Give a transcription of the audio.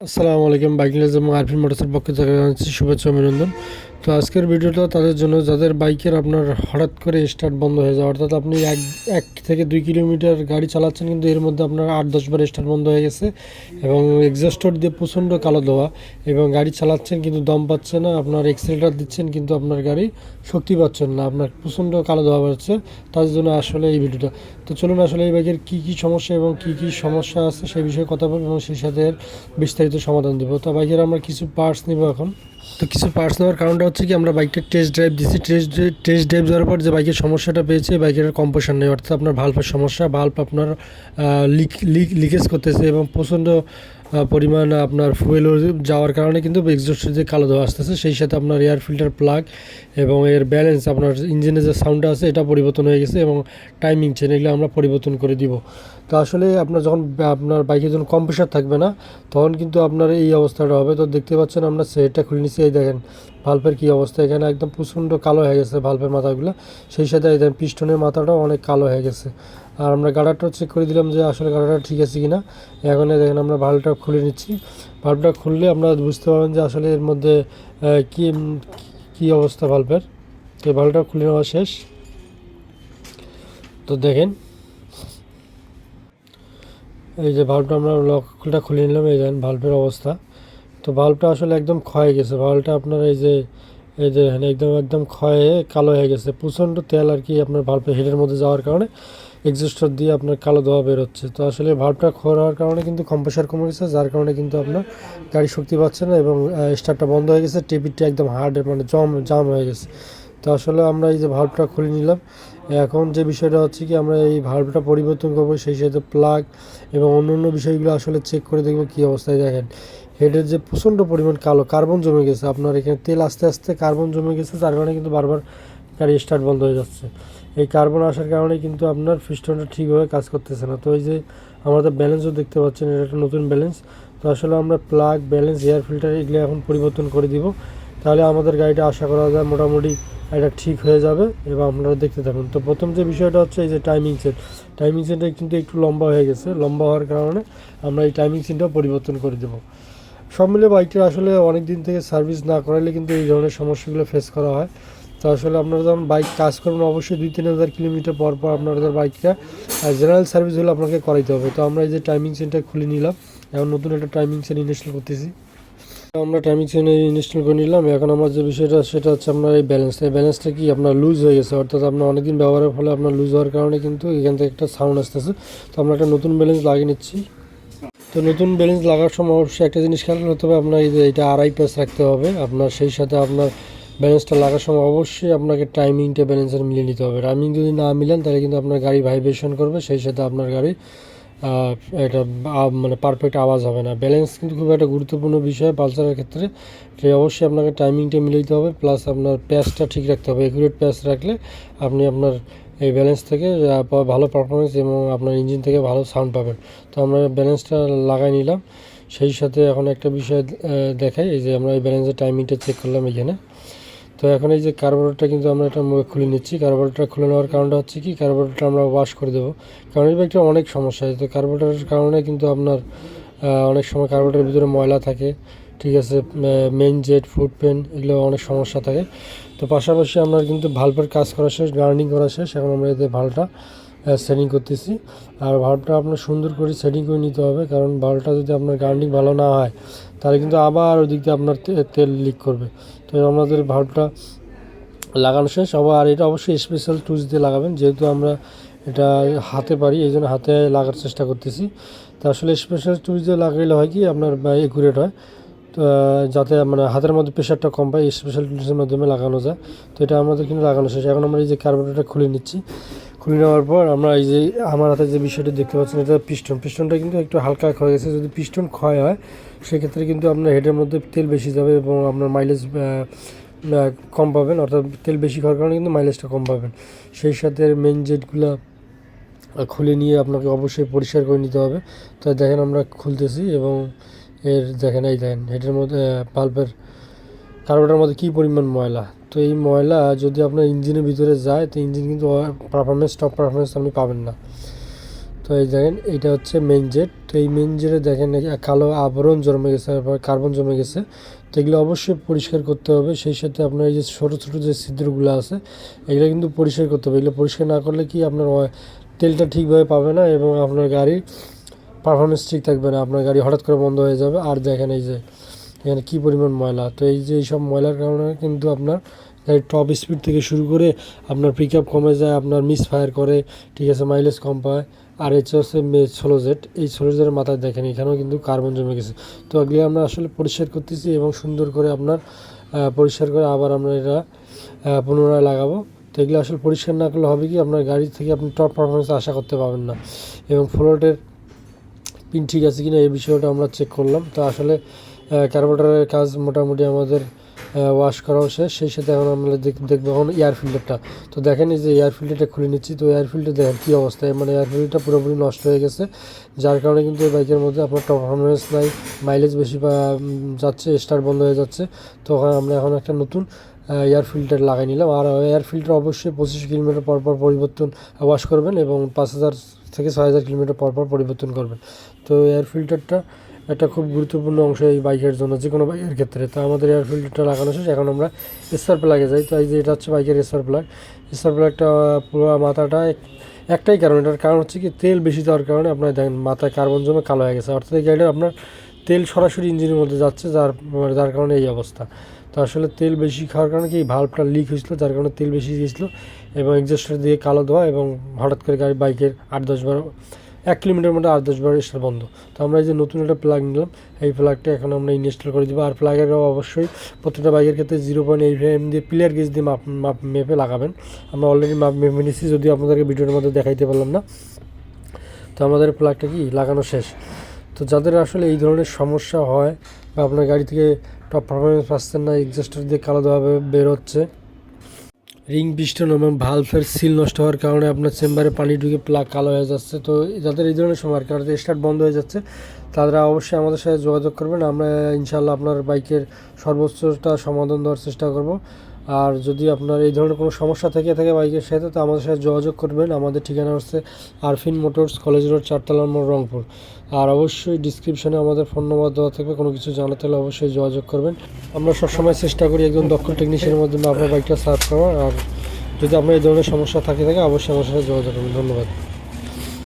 আসসালামু আলাইকুম বাইকিং এবং আরফিন মোটরসের পক্ষ থেকে জানাচ্ছি শুভেচ্ছা অভিনন্দন। তো আজকের ভিডিওটা তাদের জন্য, যাদের বাইকের আপনার হঠাৎ করে স্টার্ট বন্ধ হয়ে যায়, অর্থাৎ আপনি এক এক থেকে দুই কিলোমিটার গাড়ি চালাচ্ছেন, কিন্তু এর মধ্যে আপনার আট দশবার স্টার্ট বন্ধ হয়ে গেছে এবং এক্সস্টর দিয়ে প্রচণ্ড কালো ধোয়া এবং গাড়ি চালাচ্ছেন, কিন্তু দম পাচ্ছে না, আপনার এক্সেলেটার দিচ্ছেন, কিন্তু আপনার গাড়ি শক্তি পাচ্ছেন না, আপনার প্রচণ্ড কালো ধোয়া বেরোচ্ছে তাদের জন্য আসলে এই ভিডিওটা। তো চলুন আসলে এই বাইকের কী কী সমস্যা এবং কী কী সমস্যা আছে, সেই বিষয়ে কথা বলব এবং সেই সাথে বিস্তারিত সমাধান দেবো। তো বাইকের আমরা কিছু পার্টস নিব এখন। তো কিছু পার্টস নেওয়ার কারণটা হচ্ছে কি আমরা বাইকটা টেস্ট ড্রাইভ দিচ্ছি টেস্ট টেস্ট ড্রাইভ দেওয়ার পর যে বাইকের সমস্যাটা পেয়েছে বাইকের কম্পোশন নেই। অর্থাৎ আপনার ভাল্বের সমস্যা ভাল্প আপনার লিক লিক লিকেজ করতেছে এবং প্রচণ্ড পরিমাণ আপনার ফুয়েল যাওয়ার কারণে কিন্তু এক্সস্টের যে কালো ধোয়া আসতেছে, সেই সাথে আপনার এয়ার ফিল্টার প্লাগ এবং এর ব্যালেন্স আপনার ইঞ্জিনের যে সাউন্ডটা আছে, এটা পরিবর্তন হয়ে গেছে এবং টাইমিং চেন এগুলো আমরা পরিবর্তন করে দিব। তো আসলে আপনার যখন আপনার বাইকে যখন কম্প্রেসার থাকবে না, তখন কিন্তু আপনার এই অবস্থাটা হবে। তো দেখতে পাচ্ছেন আমরা সেটটা খুলে নিচ্ছি, এই দেখেন ভাল্বের কী অবস্থা। এখানে একদম প্রচণ্ড কালো হয়ে গেছে ভাল্বের মাথাগুলো। সেই সাথে এই দেখেন পিস্টনের মাথাটাও অনেক কালো হয়ে গেছে। আর আমরা গাড়াটাও চেক করে দিলাম যে আসলে গাড়াটা ঠিক আছে কিনা। এখন এই দেখেন আমরা ভাল্বটা খুলে নিচ্ছি। ভাল্বটা খুললে আমরা বুঝতে পারবেন যে আসলে এর মধ্যে কি কি অবস্থা ভাল্বের তো ভাল্বটা খুলে নেওয়া শেষ। তো দেখেন এই যে ভাল্বটা আমরা লকটা খুলে নিলাম, এই দেখেন ভাল্বের অবস্থা। তো ভাল্বটা আসলে একদম ক্ষয়ে গেছে। ভাল্বটা আপনার এই যে এই যে একদম একদম ক্ষয়ে কালো হয়ে গেছে। প্রচণ্ড তেল আর কি আপনার ভাল্বের হেডের মধ্যে যাওয়ার কারণে এক্সস্টার দিয়ে আপনার কালো ধোয়া বেরোচ্ছে তো আসলে ভাল্বটা ক্ষয় হওয়ার কারণে কিন্তু কম্প্রেসার কমে গেছে, যার কারণে কিন্তু আপনার গাড়ি শক্তি পাচ্ছে না এবং স্টার্টটা বন্ধ হয়ে গেছে। টেবিলটা একদম হার্ড মানে জম জাম হয়ে গেছে। তো আসলে আমরা এই যে ভাল্বটা খুলে নিলাম। এখন যে বিষয়টা হচ্ছে কি, আমরা এই ভাল্বটা পরিবর্তন করব, সেই সাথে প্লাগ এবং অন্য অন্য বিষয়গুলো আসলে চেক করে দেখব কী অবস্থায় দেখেন। হেডের যে প্রচণ্ড পরিমাণ কালো কার্বন জমে গেছে। আপনার এখানে তেল আস্তে আস্তে কার্বন জমে গেছে, যার কারণে কিন্তু বারবার গাড়ি স্টার্ট বন্ধ হয়ে যাচ্ছে। এই কার্বন আসার কারণে কিন্তু আপনার পিস্টনটা ঠিকভাবে কাজ করতেছে না। তো এই যে আমাদের ব্যালেন্সও দেখতে পাচ্ছেন, এটা একটা নতুন ব্যালেন্স তো আসলে আমরা প্লাগ ব্যালেন্স এয়ার ফিল্টার এগুলো এখন পরিবর্তন করে দিব। তাহলে আমাদের গাড়িটা আশা করা যায় মোটামুটি এটা ঠিক হয়ে যাবে এবং আপনারা দেখতে থাকুন। তো প্রথম যে বিষয়টা হচ্ছে এই যে টাইমিং সেট টাইমিং সেটটা কিন্তু একটু লম্বা হয়ে গেছে। লম্বা হওয়ার কারণে আমরা এই টাইমিং সেটটাও পরিবর্তন করে দেবো। সব মিলে বাইকটা আসলে অনেক দিন থেকে সার্ভিস না করাইলে কিন্তু এই ধরনের সমস্যাগুলো ফেস করা হয়। তো আসলে আপনারা যখন বাইক কাজ করবেন, অবশ্যই দুই তিন হাজার কিলোমিটার পর পর আপনাদের বাইকটা জেনারেল সার্ভিস হলে আপনাকে করাইতে হবে। তো আমরা এই যে টাইমিং সেন্টার খুলে নিলাম। এখন নতুন একটা টাইমিং সেন্ট ইনস্টল করতেছি। আমরা টাইমিং চেনে ইনস্টল করে নিলাম। এখন আমার যে বিষয়টা, সেটা হচ্ছে আপনার এই ব্যালেন্স এই ব্যালেন্সটা কি আপনার লুজ হয়ে গেছে? অর্থাৎ আপনার অনেকদিন ব্যবহারের ফলে আপনার লুজ হওয়ার কারণে কিন্তু এখান থেকে একটা সাউন্ড আসতেছে। তো আমরা একটা নতুন ব্যালেন্স লাগিয়ে নিচ্ছি। তো নতুন ব্যালেন্স লাগার সময় অবশ্যই একটা জিনিস খেয়াল করতে হবে, আপনার এটা আড়াই প্যাস রাখতে হবে। আপনার সেই সাথে আপনার ব্যালেন্সটা লাগার সময় অবশ্যই আপনাকে টাইমিংটা ব্যালেন্সের মিলিয়ে নিতে হবে। টাইমিং যদি না মিলেন, তাহলে কিন্তু আপনার গাড়ি ভাইব্রেশন করবে, সেই সাথে আপনার গাড়ি এটা মানে পারফেক্ট আওয়াজ হবে না। ব্যালেন্স কিন্তু খুব একটা গুরুত্বপূর্ণ বিষয় পালসারের ক্ষেত্রে। অবশ্যই আপনাকে টাইমিংটা মিলে দিতে হবে প্লাস আপনার প্যাচটা ঠিক রাখতে হবে। একুরেট প্যাচ রাখলে আপনি আপনার এই ব্যালেন্স থেকে ভালো পারফরমেন্স এবং আপনার ইঞ্জিন থেকে ভালো সাউন্ড পাবেন। তো আমরা ব্যালেন্সটা লাগাই নিলাম। সেই সাথে এখন একটা বিষয় দেখাই। এই যে আমরা এই ব্যালেন্সের টাইমিংটা চেক করলাম এখানে। তো এখন এই যে কার্বোরেটরটা কিন্তু আমরা এটা খুলে নিচ্ছি। কার্বোরেটরটা খুলে নেওয়ার কারণটা হচ্ছে কি কার্বোরেটরটা আমরা ওয়াশ করে দেবো। কারণ এই বাইকটা অনেক সমস্যা হয়। তো কার্বোরেটরের কারণে কিন্তু আপনার অনেক সময় কার্বোরেটরের ভিতরে ময়লা থাকে, ঠিক আছে মেন জেট ফুড পেন এগুলো অনেক সমস্যা থাকে। তো পাশাপাশি আমরা কিন্তু ভাল্বের কাজ করা শেষ গার্নিং করা শেষ। এখন আমরা এতে ভালটা সেটিং করতেছি। আর ভাল্বটা আপনার সুন্দর করে সেটিং করে নিতে হবে, কারণ ভাল্বটা যদি আপনার গার্নিং ভালো না হয়, তাহলে কিন্তু আবার ওদিক দিয়ে আপনার তেল লিক করবে। তো আমাদের ভাল্বটা লাগানো শেষ। আর এটা অবশ্যই স্পেশাল টুলস দিয়ে লাগাবেন, যেহেতু আমরা এটা হাতে পারি, এই জন্য হাতে লাগার চেষ্টা করতেছি। তো আসলে স্পেশাল টুলস দিয়ে লাগাইলে হয় কি, আপনার একুরেট হয়। যাতে মানে হাতের মধ্যে প্রেশারটা কম পায় স্পেশাল টুলসের মাধ্যমে লাগানো যায়। তো এটা আমাদের কিন্তু লাগানো শেষ। এখন আমরা এই যে কার্বোরেটরটা খুলে নিচ্ছি। খুলে নেওয়ার পর আমরা এই যে আমার হাতে যে বিষয়টি দেখতে পাচ্ছেন, এটা পিস্টন পিস্টনটা কিন্তু একটু হালকা ক্ষয় গেছে। যদি পিস্টন ক্ষয় হয়, সেক্ষেত্রে কিন্তু আপনার হেডের মধ্যে তেল বেশি যাবে এবং আপনার মাইলেজ কম পাবেন। অর্থাৎ তেল বেশি খাওয়ার কারণে কিন্তু মাইলেজটা কম পাবেন। সেই সাথে মেন জেটগুলো খুলে নিয়ে আপনাকে অবশ্যই পরিষ্কার করে নিতে হবে। তো দেখেন আমরা খুলতেছি এবং এর দেখেন, এই দেখেন হেডের মধ্যে পাল্পের কার্বোটার মধ্যে কী পরিমাণ ময়লা? তো এই ময়লা যদি আপনার ইঞ্জিনের ভিতরে যায়, তো ইঞ্জিন কিন্তু পারফরমেন্স টপ পারফরমেন্স আপনি পাবেন না। তো এই দেখেন, এটা হচ্ছে মেইন জেট তো এই মেইন জেটে দেখেন কালো আবরণ জমে গেছে কার্বন জমে গেছে। তো এগুলো অবশ্যই পরিষ্কার করতে হবে। সেই সাথে আপনার এই যে ছোটো ছোটো যে ছিদ্রগুলো আছে, এগুলো কিন্তু পরিষ্কার করতে হবে। এগুলো পরিষ্কার না করলে কি আপনার তেলটা ঠিকভাবে পাবে না এবং আপনার গাড়ির পারফরমেন্স ঠিক থাকবে না, আপনার গাড়ি হঠাৎ করে বন্ধ হয়ে যাবে, আর দেখেন এই যে, এখানে কী পরিমাণ ময়লা? তো এই যে এইসব ময়লার কারণে কিন্তু আপনার গাড়ির টপ স্পিড থেকে শুরু করে আপনার পিক আপ কমে যায়, আপনার মিস ফায়ার করে, ঠিক আছে মাইলেজ কম পায়। আর হচ্ছে হচ্ছে ষোলো জেট এই ষোলো জেটের মাথায় দেখেন, এখানেও কিন্তু কার্বন জমে গেছে। তো এগুলি আমরা আসলে পরিষ্কার করতেছি এবং সুন্দর করে আপনার পরিষ্কার করে আবার আমরা এটা পুনরায় লাগাবো। তো এগুলো আসলে পরিষ্কার না করলে হবে কি, আপনার গাড়ি থেকে আপনি টপ পারফরমেন্স আশা করতে পারবেন না। এবং ফ্লোটের পিন ঠিক আছে কিনা এই বিষয়টা আমরা চেক করলাম। তো আসলে কার্বোরেটরের কাজ মোটামুটি আমাদের ওয়াশ করাও শেষ। সেই সাথে এখন আমরা দেখ- দেখব এখন এয়ার ফিল্টারটা তো দেখেন যে এয়ার ফিল্টারটা খুলে নিচ্ছি। তো এয়ার ফিল্টার দেখেন কী অবস্থায় মানে এয়ার ফিল্টারটা পুরোপুরি নষ্ট হয়ে গেছে। যার কারণে কিন্তু এই বাইকের মধ্যে আপনার পারফরমেন্স নাই মাইলেজ বেশি যাচ্ছে স্টার্ট বন্ধ হয়ে যাচ্ছে। তো আমরা এখন একটা নতুন এয়ার ফিল্টার লাগাই নিলাম। আর এয়ার ফিল্টার অবশ্যই পঁচিশ কিলোমিটার পর পর পরিবর্তন ওয়াশ করবেন এবং পাঁচ হাজার থেকে ছয় হাজার কিলোমিটার পর পর পরিবর্তন করবেন। তো এয়ার ফিল্টারটা একটা খুব গুরুত্বপূর্ণ অংশ এই বাইকের জন্য যে কোনো বাইকের ক্ষেত্রে। তো আমাদের এয়ার ফিল্টারটা লাগানো শেষ, এখন আমরা স্টার প্লাগে যাই। তো এই যে এটা হচ্ছে বাইকের স্টার প্লাগ স্টার প্লাগটা পুরো মাথাটা একটাই কারণ, এটার কারণ হচ্ছে কি, তেল বেশি দেওয়ার কারণে আপনার দেখেন মাথায় কার্বন জমে কালো হয়ে গেছে। অর্থাৎ এই গাড়িটা আপনার তেল সরাসরি ইঞ্জিনের মধ্যে যাচ্ছে, যার যার কারণে এই অবস্থা। তো আসলে তেল বেশি খাওয়ার কারণে কি ভাল্বটা লিক হয়েছিল, যার কারণে তেল বেশি গিয়েছিল এবং এক্সস্টার দিয়ে কালো ধোয়া এবং হঠাৎ করে গাড়ি বাইকের আট, দশ বার এক কিলোমিটার মধ্যে আট দশ বার স্টার বন্ধ। তো আমরা এই যে নতুন একটা প্লাগ নিলাম, এই প্লাগটা এখন আমরা ইনস্টল করে দিব। আর প্লাগের অবশ্যই প্রত্যেকটা বাইকের ক্ষেত্রে জিরো পয়েন্ট এইট এম দিয়ে প্লেয়ার গেজ দিয়ে মাপ মাপ মেপে লাগাবেন। আমরা অলরেডি মাপ মেপে নিচ্ছি যদিও আপনাদেরকে ভিডিওর মধ্যে দেখাইতে পারলাম না। তো আমাদের প্লাগটা কি? লাগানো শেষ। তো যাদের আসলে এই ধরনের সমস্যা হয় বা আপনার গাড়ি থেকে টপ পারফরমেন্স পাচ্ছেন না এক্সস্টার দিয়ে কালোভাবে বের হচ্ছে রিং পিস্টন এবং ভালভের সিল নষ্ট হওয়ার কারণে আপনার চেম্বারে পানি ঢুকে প্লাগ কালো হয়ে যাচ্ছে। তো যাদের এই ধরনের সময় কারণ স্টার্ট বন্ধ হয়ে যাচ্ছে, তারা অবশ্যই আমাদের সাথে যোগাযোগ করবেন। আমরা ইনশাল্লাহ আপনার বাইকের সর্বোচ্চটা সমাধান দেওয়ার চেষ্টা করব। আর যদি আপনার এই ধরনের কোনো সমস্যা থেকে থাকে বাইকের সাথে, তো আমাদের সাথে যোগাযোগ করবেন। আমাদের ঠিকানা হচ্ছে আরফিন মোটরস কলেজ রোড, চারতলা নম্বর রংপুর। আর অবশ্যই ডিসক্রিপশনে আমাদের ফোন নম্বর দেওয়া থাকবে। কোনো কিছু জানাতে হলে অবশ্যই যোগাযোগ করবেন। আমরা সবসময় চেষ্টা করি একজন দক্ষ টেকনিশিয়ানের মাধ্যমে আপনার বাইকটা সার্ভ করার। আর যদি আপনার এই ধরনের সমস্যা থাকে থাকে অবশ্যই আমার সাথে যোগাযোগ করবেন। ধন্যবাদ।